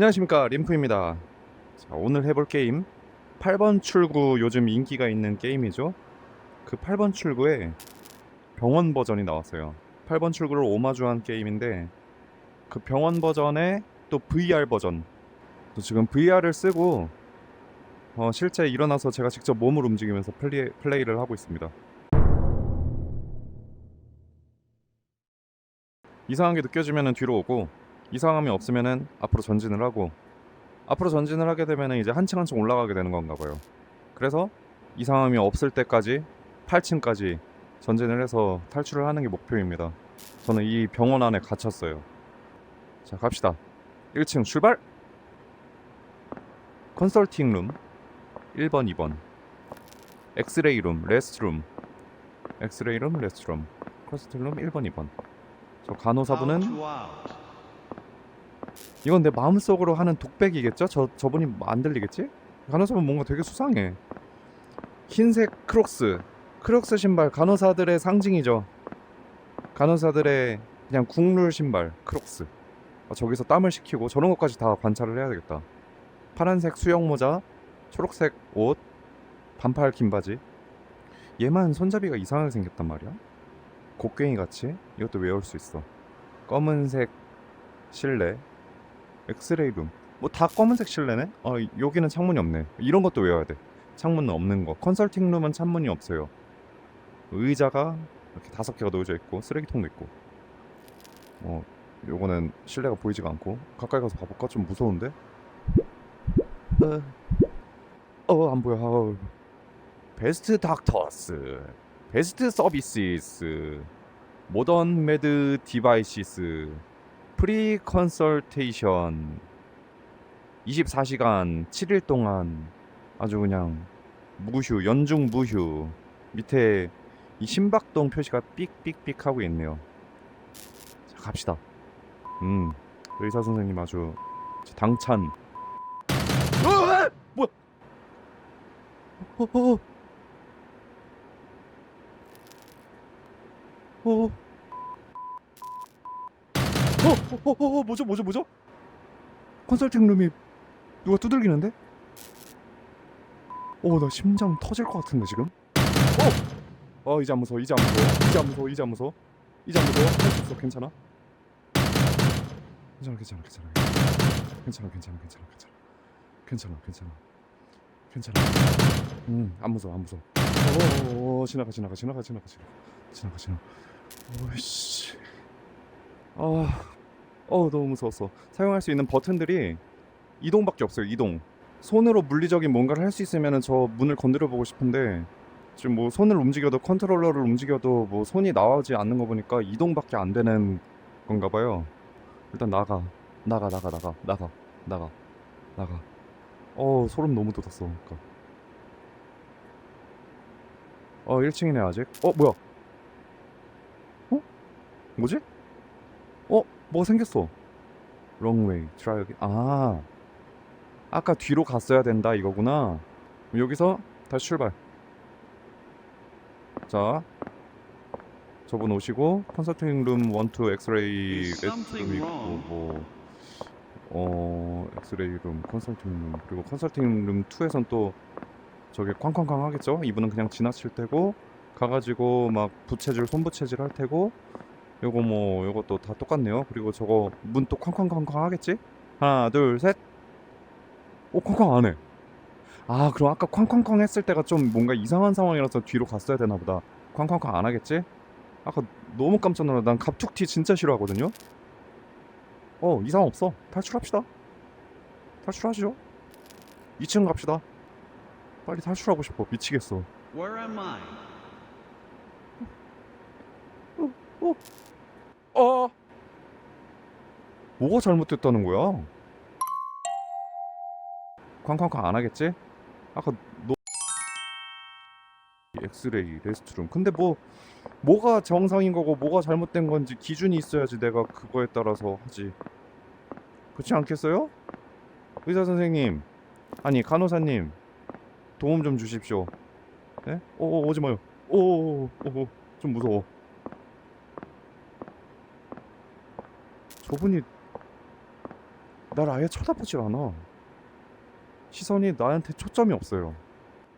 안녕하십니까 림프입니다. 자, 오늘 해볼 게임 8번 출구 요즘 인기가 있는 게임이죠? 그 8번 출구에 병원 버전이 나왔어요. 8번 출구를 오마주한 게임인데 그 병원 버전에 또 VR 버전. 또 지금 VR을 쓰고 어, 실제 일어나서 제가 직접 몸을 움직이면서 플레이, 플레이를 하고 있습니다. 이상한 게 느껴지면 뒤로 오고 이상함이 없으면은 앞으로 전진을 하고 앞으로 전진을 하게 되면은 이제 한층 한층 올라가게 되는 건가 봐요. 그래서 이상함이 없을 때까지 8층까지 전진을 해서 탈출을 하는 게 목표입니다. 저는 이 병원 안에 갇혔어요. 자, 갑시다. 1층 출발! 컨설팅 룸 1번, 2번. 엑스레이 룸, 레스트 룸. 엑스레이 룸, 레스트 룸. 컨설팅 룸 1번, 2번. 저 간호사분은 이건 내 마음속으로 하는 독백이겠죠? 저 저분이 안 들리겠지? 간호사분 뭔가 되게 수상해. 흰색 크록스, 크록스 신발 간호사들의 상징이죠. 간호사들의 그냥 국룰 신발 크록스. 아, 저기서 땀을 식히고 저런 것까지 다 관찰을 해야 되겠다. 파란색 수영 모자, 초록색 옷, 반팔 긴 바지. 얘만 손잡이가 이상하게 생겼단 말이야. 곡괭이 같이 이것도 외울 수 있어. 검은색 실내, 엑스레이 룸. 뭐 다 검은색 실내네? 어, 이- 여기는 창문이 없네. 이런 것도 외워야 돼. 창문은 없는 거. 컨설팅 룸은 창문이 없어요. 의자가 이렇게 다섯 개가 놓여져 있고 쓰레기통도 있고. 어, 요거는 실내가 보이지가 않고 가까이 가서 봐볼까? 좀 무서운데? 어, 어, 안 보여. 아우. 베스트 닥터스, 베스트 서비스스, 모던 매드 디바이시스, 프리 컨설테이션 24시간 7일 동안 아주 그냥 무휴 연중 무휴 밑에 이 신박동 표시가 삑삑삑 하고 있네요. 자, 갑시다. 음 의사 선생님 아주 당찬. 어, 뭐야? 어, 어, 어. 어. 어, 어, 어, 어, 뭐죠, 뭐죠, 뭐죠? 컨설팅 룸이 누가 두들기는데? 어, 나 심장 터질 것 같은데 지금? 어, 어, 이제 안 무서워, 이제 안 무서워, 이제 안 무서워, 이제 안 무서워, 이제 안 무서워, 할 수 있어, 괜찮아? 괜찮아, 괜찮아, 괜찮아, 괜찮아, 괜찮아, 괜찮아, 괜찮아, 괜찮아, 괜찮아, 괜찮아. 음, 안 무서워, 안 무서워. 어, 어, 어, 지나가, 지나가, 지나가, 지나가, 지나가, 지나가, 지나가. 오이씨. 아, 어 너무 무서웠어. 사용할 수 있는 버튼들이 이동밖에 없어요. 이동. 손으로 물리적인 뭔가를 할 수 있으면은 저 문을 건드려 보고 싶은데 지금 뭐 손을 움직여도 컨트롤러를 움직여도 뭐 손이 나오지 않는 거 보니까 이동밖에 안 되는 건가 봐요. 일단 나가, 나가, 나가, 나가, 나가, 나가, 나가. 어 소름 너무 돋았어. 그러니까. 어 1층이네 아직. 어 뭐야? 어? 뭐지? 어? 뭐가 생겼어. 롱웨이, 트라이 어게인. 아. 아까 뒤로 갔어야 된다 이거구나. 여기서 다시 출발. 자. 저분 오시고 컨설팅 룸 1, 2 엑스레이 Is something 룸 있고? 뭐 어, 엑스레이 룸, 컨설팅 룸 그리고 컨설팅 룸 2에선 또 저게 쾅쾅쾅 하겠죠? 이분은 그냥 지나칠 테고 가가지고 막 부채질, 손부채질 할 테고 요거 뭐 요것도 다 똑같네요. 그리고 저거 문 또 쾅쾅쾅쾅 하겠지? 하나 둘 셋. 오 쾅쾅 안 해. 아 그럼 아까 쾅쾅쾅 했을 때가 좀 뭔가 이상한 상황이라서 뒤로 갔어야 되나 보다. 쾅쾅쾅 안 하겠지? 아까 너무 깜짝 놀라. 난 갑툭튀 진짜 싫어하거든요. 어 이상 없어. 탈출합시다. 탈출하시죠. 2층 갑시다. 빨리 탈출하고 싶어. 미치겠어. Where am I? 어. 뭐가 잘못됐다는 거야? 쾅쾅쾅 안 하겠지? 아까 너 엑스레이 레스트룸. 근데 뭐 뭐가 정상인 거고 뭐가 잘못된 건지 기준이 있어야지 내가 그거에 따라서 하지. 그렇지 않겠어요? 의사 선생님, 아니 간호사님 도움 좀 주십시오. 예? 오, 오 오지 마요. 오, 오, 오, 오, 좀 무서워. 저분이 날 아예 쳐다보질 않아. 시선이 나한테 초점이 없어요.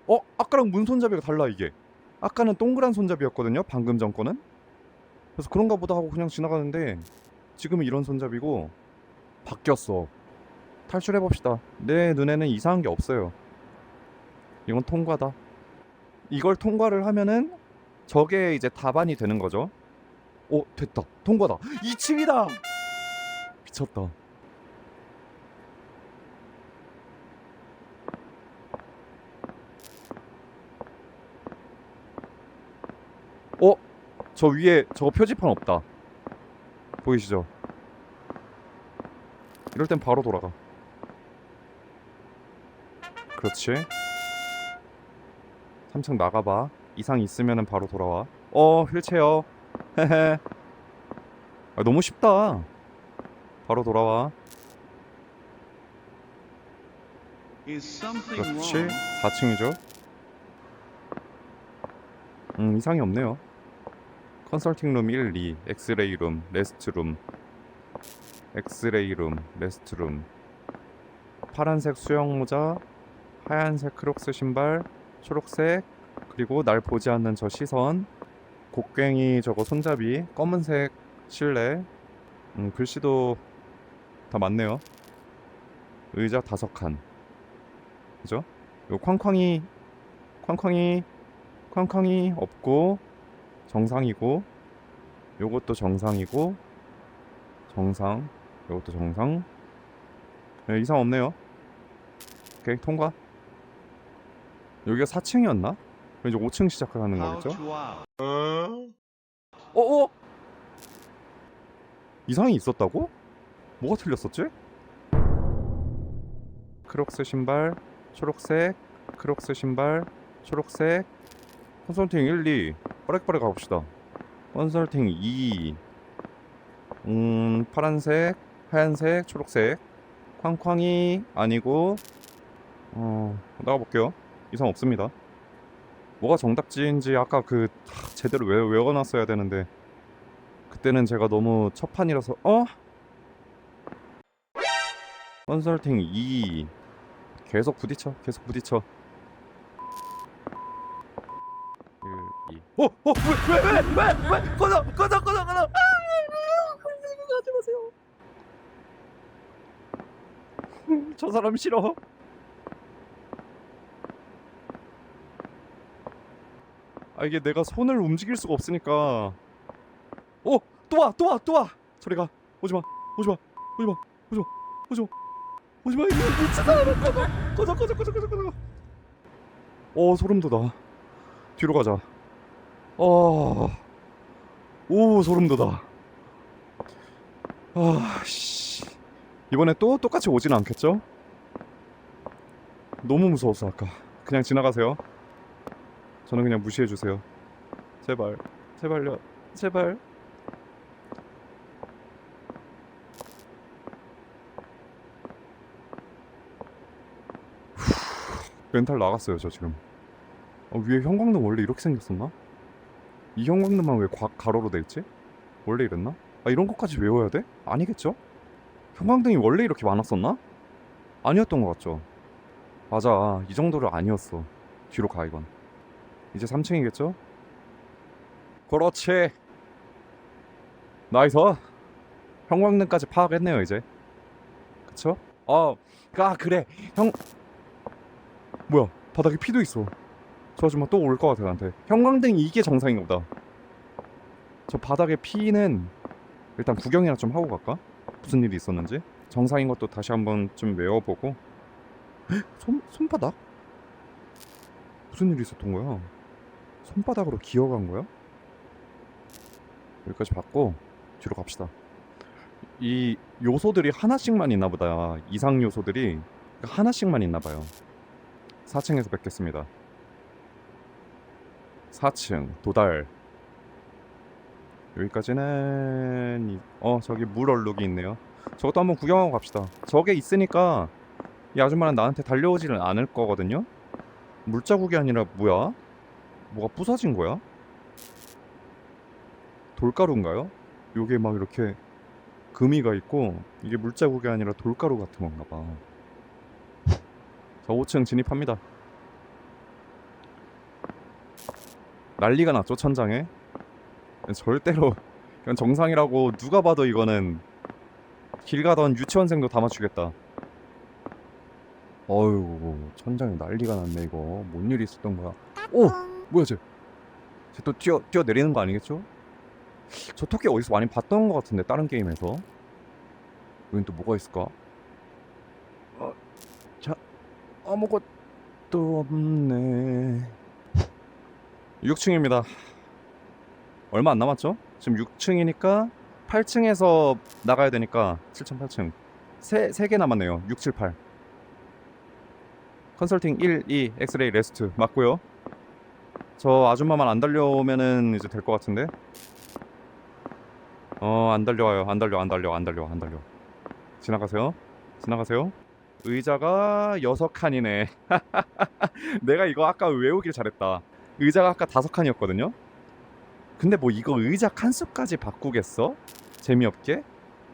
어? 아까랑 문 손잡이가 달라 이게. 아까는 동그란 손잡이였거든요. 방금 전 거는. 그래서 그런가 보다 하고 그냥 지나가는데 지금은 이런 손잡이고 바뀌었어. 탈출해 봅시다. 내 눈에는 이상한 게 없어요. 이건 통과다. 이걸 통과를 하면은 저게 이제 답안이 되는 거죠. 오 됐다. 통과다. 2층이다. 미쳤다. 어? 저 위에 저거 표지판 없다. 보이시죠? 이럴 땐 바로 돌아가. 그렇지. 3층 나가봐. 이상 있으면은 바로 돌아와. 어, 휠체어. 헤헤. 아, 너무 쉽다. 바로 돌아와. 그렇지. wrong? 4층이죠. 음, 이상이 없네요. 컨설팅 룸 1, 2, 엑스레이 룸, 레스트 룸, 엑스레이 룸, 레스트 룸. 파란색 수영 모자, 하얀색 크록스 신발, 초록색, 그리고 날 보지 않는 저 시선, 곡괭이 저거 손잡이, 검은색 실내, 음, 글씨도 다 맞네요. 의자 다섯 칸. 그죠? 요 쾅쾅이 쾅쾅이 쾅쾅이 없고 정상이고 요것도 정상이고 정상 요것도 정상 네, 이상 없네요 오케이 통과 여기가 4층이었나? 그럼 이제 5층 시작을 하는 How 거겠죠? to out? 어? 어? 이상이 있었다고? 뭐가 틀렸었지? 크록스 신발 초록색 크록스 신발 초록색. 컨설팅 1, 2 빠르게 가봅시다. 컨설팅 2 음, 파란색 하얀색 초록색. 쾅쾅이 아니고 어, 나가볼게요. 이상 없습니다. 뭐가 정답지인지 아까 그 하, 제대로 외, 외워놨어야 되는데 그때는 제가 너무 첫판이라서 어? 컨설팅 2 계속 부딪혀 계속 부딪혀 1, 2 어! 어! 왜! 왜! 왜! 왜! 왜! 꺼져! 꺼져! 꺼져! 꺼져! 아! 하지 마세요 음, 저 사람 싫어 아 이게 내가 손을 움직일 수가 없으니까 어! 또 와! 또 와! 또 와! 저리 가 오지마 오지마 오지마 오지마 오지마 오지마 이거 미친 사람아 꺼져 꺼져 꺼져 꺼져 꺼져 어 소름 돋아. 뒤로 가자. 어... 오 소름 돋아. 아씨. 이번에 또 똑같이 오진 않겠죠? 너무 무서웠어 아까. 그냥 지나가세요. 저는 그냥 무시해 주세요. 제발 제발요. 제발 멘탈 나갔어요 저 지금 어, 위에 형광등 원래 이렇게 생겼었나? 이 형광등만 왜 과, 가로로 돼 있지? 원래 이랬나? 아 이런 것까지 외워야 돼? 아니겠죠? 형광등이 원래 이렇게 많았었나? 아니었던 것 같죠? 맞아 이 정도는 아니었어 뒤로 가 이건 이제 3층이겠죠? 그렇지 나이스 형광등까지 파악했네요 이제 그쵸? 어, 아 그래 형 뭐야 바닥에 피도 있어 저 아줌마 또 올 것 같아 나한테 형광등이 이게 정상인가 보다 저 바닥에 피는 일단 구경이나 좀 하고 갈까? 무슨 일이 있었는지 정상인 것도 다시 한번 좀 외워보고 헉, 손, 손바닥? 무슨 일이 있었던 거야? 손바닥으로 기어간 거야? 여기까지 봤고 뒤로 갑시다 이 요소들이 하나씩만 있나 보다 이상 요소들이 하나씩만 있나 봐요 4층에서 뵙겠습니다. 4층 도달. 여기까지는 이- 어 저기 물 얼룩이 있네요. 저것도 한번 구경하고 갑시다. 저게 있으니까 이 아줌마는 나한테 달려오지는 않을 거거든요. 물자국이 아니라 뭐야? 뭐가 부서진 거야? 돌가루인가요? 요게 막 이렇게 금이가 있고 이게 물자국이 아니라 돌가루 같은 건가 봐. 자, 5층 진입합니다. 난리가 났죠, 천장에. 절대로 이건 정상이라고 누가 봐도 이거는 길 가던 유치원생도 다 맞추겠다. 어휴, 천장에 난리가 났네 이거. 뭔 일이 있었던 거야? 오, 뭐야 쟤? 쟤 또 뛰어 뛰어 내리는 거 아니겠죠? 저 토끼 어디서 많이 봤던 것 같은데 다른 게임에서. 여긴 또 뭐가 있을까? 어, 자, 아무것도 없네. 6층입니다. 얼마 안 남았죠? 지금 6층이니까 8층에서 나가야 되니까 7층, 8층. 세, 3개 남았네요. 6, 7, 8. 컨설팅 1, 2, 엑스레이, 레스트 맞고요. 저 아줌마만 안 달려오면은 이제 될 것 같은데. 어, 안 달려와요. 안 달려, 안 달려, 안 달려, 안 달려. 지나가세요. 지나가세요. 의자가 여섯 칸이네. 내가 이거 아까 외우길 잘했다. 의자가 아까 다섯 칸이었거든요. 근데 뭐 이거 의자 칸수까지 바꾸겠어? 재미없게?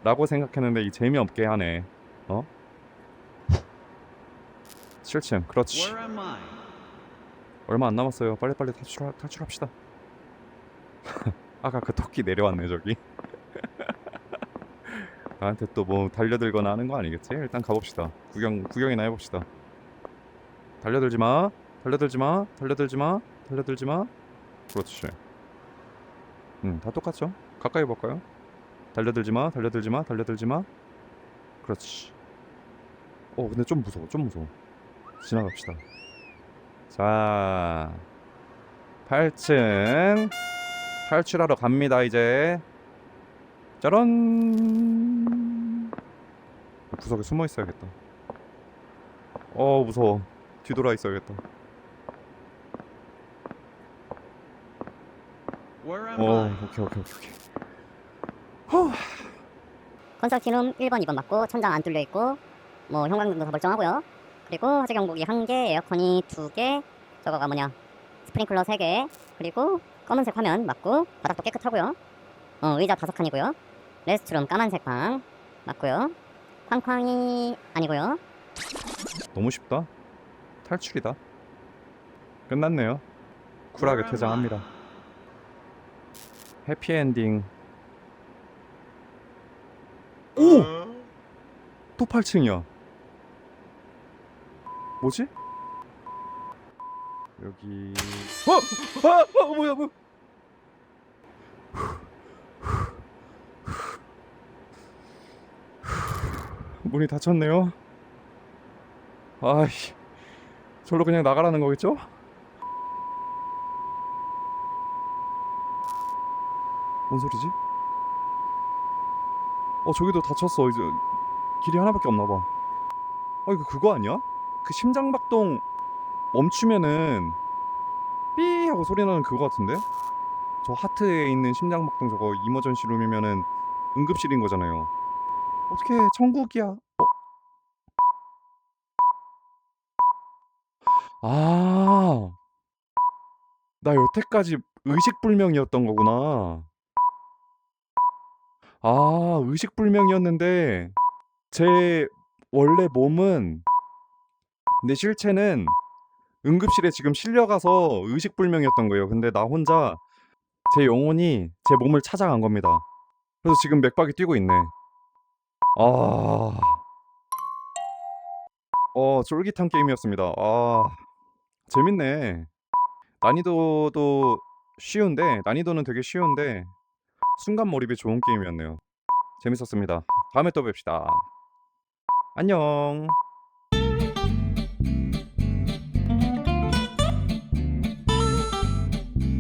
라고 생각했는데 이 재미없게 하네. 어? 7층. 그렇지. 얼마 안 남았어요. 빨리빨리 탈출 탈출합시다. 아까 그 토끼 내려왔네 저기. 나한테 또 뭐 달려들거나 하는 거 아니겠지? 일단 가봅시다. 구경 구경이나 해봅시다. 달려들지 마. 달려들지 마. 달려들지 마. 달려들지 마. 그렇지. 음, 다 똑같죠? 가까이 볼까요? 달려들지 마. 달려들지 마. 달려들지 마. 그렇지. 어, 근데 좀 무서워. 좀 무서워. 지나갑시다. 자, 8층 탈출하러 갑니다 이제. 짜란. 구석에 숨어 있어야겠다. 어 무서워. 뒤돌아 있어야겠다. 어? 오케이 오케이 오케이. 오케이. 컨설팅룸 1번, 2번 맞고 천장 안 뚫려 있고 뭐 형광등도 다 멀쩡하고요. 그리고 화재 경보기 1개, 에어컨이 2개, 저거가 뭐냐 스프링클러 3개, 그리고 검은색 화면 맞고 바닥도 깨끗하고요. 어, 의자 5칸이고요. 레스트룸 까만색 방 맞고요. 쾅쾅이 아니고요. 너무 쉽다. 탈출이다. 끝났네요. 쿨하게 퇴장합니다. 해피엔딩. 오! Huh? 또 8층이야. 뭐지? 여기 어! 아! 어, 뭐야 뭐야 문이 닫혔네요 아이 절로 그냥 나가라는 거겠죠? 뭔 소리지? 어 저기도 닫혔어 이제 길이 하나밖에 없나 봐. 어 이거 그거 아니야? 그 심장박동 멈추면은 삐 하고 소리 나는 그거 같은데? 저 하트에 있는 심장박동 저거 이머전시 룸이면은 응급실인 거잖아요. 어떻게 천국이야? 어? 아, 나 여태까지 의식불명이었던 거구나. 아, 의식불명이었는데 제 원래 몸은 내 실체는 응급실에 지금 실려가서 의식불명이었던 거예요. 근데 나 혼자 제 영혼이 제 몸을 찾아간 겁니다. 그래서 지금 맥박이 뛰고 있네. 아, 어 쫄깃한 게임이었습니다. 아, 재밌네. 난이도도 쉬운데 난이도는 되게 쉬운데 순간 몰입이 좋은 게임이었네요. 재밌었습니다. 다음에 또 뵙시다. 안녕.